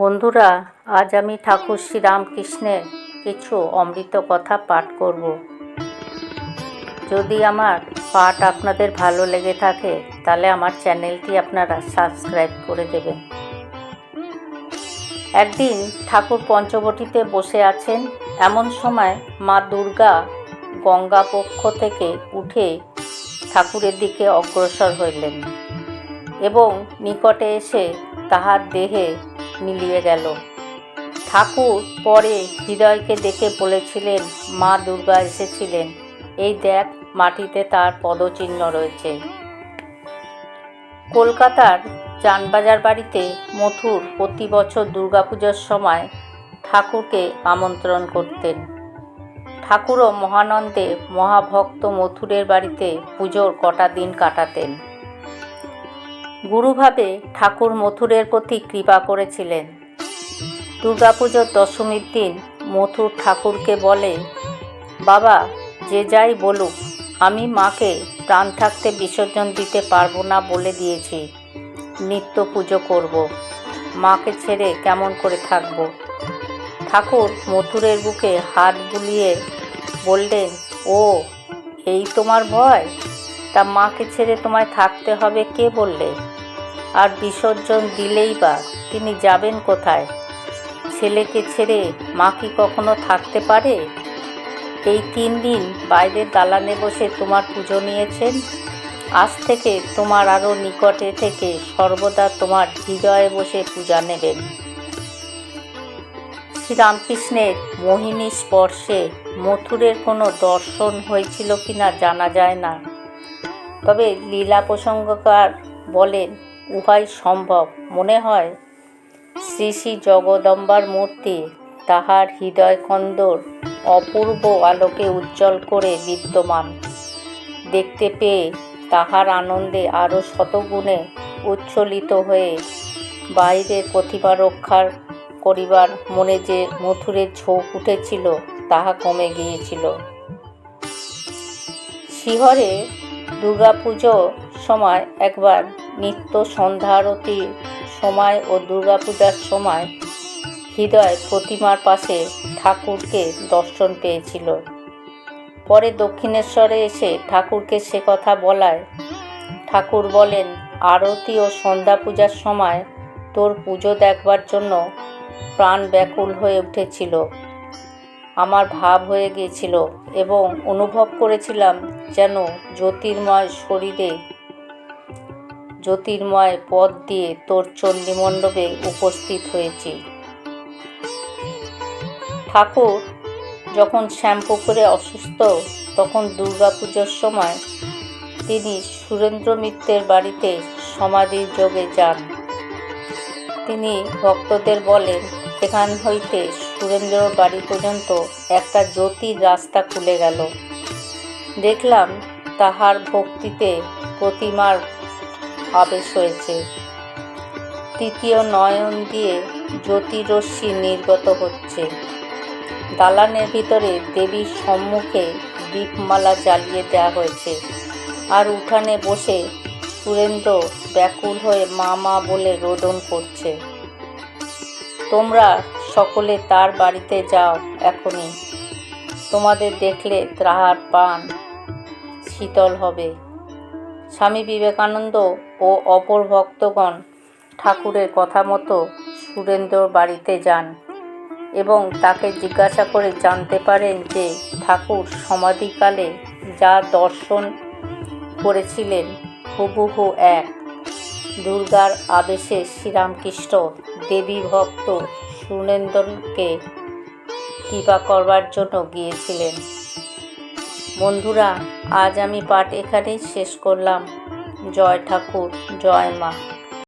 বন্ধুরা, আজ আমি ঠাকুর শ্রীরামকৃষ্ণের কিছু অমৃত কথা পাঠ করব। যদি আমার পাঠ আপনাদের ভালো লেগে থাকে, তাহলে আমার চ্যানেলটি আপনারা সাবস্ক্রাইব করে দেবেন। একদিন ঠাকুর পঞ্চবটিতে বসে আছেন, এমন সময় মা দুর্গা গঙ্গা পক্ষ থেকে উঠে ঠাকুরের দিকে অগ্রসর হইলেন এবং নিকটে এসে তাহার দেহে মিলিয়ে গেল। ঠাকুর পরে হৃদয়কে দেখে বলেছিলেন, মা দুর্গা এসেছিলেন। এই দেখ, মাটিতে তার পদচিহ্ন রয়েছে। কলকাতার চানবাজার বাড়িতে মথুর প্রতি বছর দুর্গাপুজোর সময় ঠাকুরকে আমন্ত্রণ করতেন। ঠাকুরও মহানন্দে মহাভক্ত মথুরের বাড়িতে পুজোর কটা দিন কাটাতেন। গুরুভাবে ঠাকুর মথুরের প্রতি কৃপা করেছিলেন। দুর্গাপুজোর দশমীর দিন মথুর ঠাকুরকে বলে, বাবা, যে যাই বলুক, আমি মাকে প্রাণ থাকতে বিসর্জন দিতে পারব না বলে দিয়েছি। নিত্য পুজো করব। মাকে ছেড়ে কেমন করে থাকব? ঠাকুর মথুরের বুকে হাত বুলিয়ে বললেন, ও, এই তোমার ভয়? তা মাকে ছেড়ে তোমায় থাকতে হবে কে বললে? আর বিসর্জন দিলেই বা তিনি যাবেন কোথায়? ছেলেকে ছেড়ে মা কি কখনো থাকতে পারে? এই তিন দিন বাইরের দালানে বসে তোমার পুজো নিয়েছেন? আজ থেকে তোমার আরও নিকটে থেকে সর্বদা তোমার হৃদয়ে বসে পূজা নেবেন। শ্রীরামকৃষ্ণের মোহিনী স্পর্শে মথুরের কোনো দর্শন হয়েছিল কিনা জানা যায় না। তবে লীলা প্রসঙ্গকার বলেন উহাই সম্ভব। মনে হয়, শ্রী শ্রী জগদম্বার মূর্তি তাহার হৃদয় কন্দর অপূর্ব আলোকে উজ্জ্বল করে বিদ্যমান। দেখতে পেয়ে তাহার আনন্দে আরও শতগুণে উচ্ছ্বলিত হয়ে বাইরের প্রতিভা রক্ষার করিবার মনে যে মথুরের ঝোঁক উঠেছিল, তাহা কমে গিয়েছিল। শিহরে দুর্গাপুজো সময় একবার নিত্য সন্ধ্যা আরতির সময় ও দুর্গাপূজার সময় হৃদয় প্রতিমার পাশে ঠাকুরকে দর্শন পেয়েছিল। পরে দক্ষিণেশ্বরে এসে ঠাকুরকে সে কথা বলায়, ঠাকুর বলেন, আরতি ও সন্ধ্যা পূজার সময় তোর পুজো দেখবার জন্য প্রাণ ব্যাকুল হয়ে উঠেছিল। আমার ভাব হয়ে গিয়েছিল এবং অনুভব করেছিলাম যেন জ্যোতির্ময় শরীরে জ্যোতির্ময় পথ দিয়ে তোর চণ্ডীমণ্ডপে উপস্থিত হয়েছি। ঠাকুর, যখন শ্যামপুকুরে অসুস্থ, তখন দুর্গাপুজোর সময় তিনি সুরেন্দ্র মিত্রের বাড়িতে সমাধির যোগে যান। তিনি ভক্তদের বলেন, এখান হইতে সুরেন্দ্র বাড়ি পর্যন্ত একটা জ্যোতির রাস্তা খুলে গেল। দেখলাম তাহার ভক্তিতে প্রতিমার আবেশ হয়েছে। তৃতীয় নয়ন দিয়ে জ্যোতিরশ্মি নির্গত হচ্ছে। দালানের ভিতরে দেবীর সম্মুখে দীপমালা জ্বালিয়ে দেওয়া হয়েছে। আর উঠানে বসে সুরেন্দ্র ব্যাকুল হয়ে মা মা বলে রোদন করছে। তোমরা সকলে তার বাড়িতে যাও এখনই। তোমাদের দেখলে তাহার পান। শীতল হবে। স্বামী বিবেকানন্দ ও অপর ভক্তগণ ঠাকুরের কথা মতো সুরেন্দ্রর বাড়িতে যান এবং তাকে জিজ্ঞাসা করে জানতে পারেন যে ঠাকুর সমাধিকালে যা দর্শন করেছিলেন হুবহু এক। দুর্গার আবেশে শ্রীরামকৃষ্ণ দেবী ভক্ত সুরেন্দ্রকে কৃপা করবার জন্য গিয়েছিলেন। বন্ধুরা আজ আমি পাঠ এখানেই শেষ করলাম। জয় ঠাকুর জয় মা।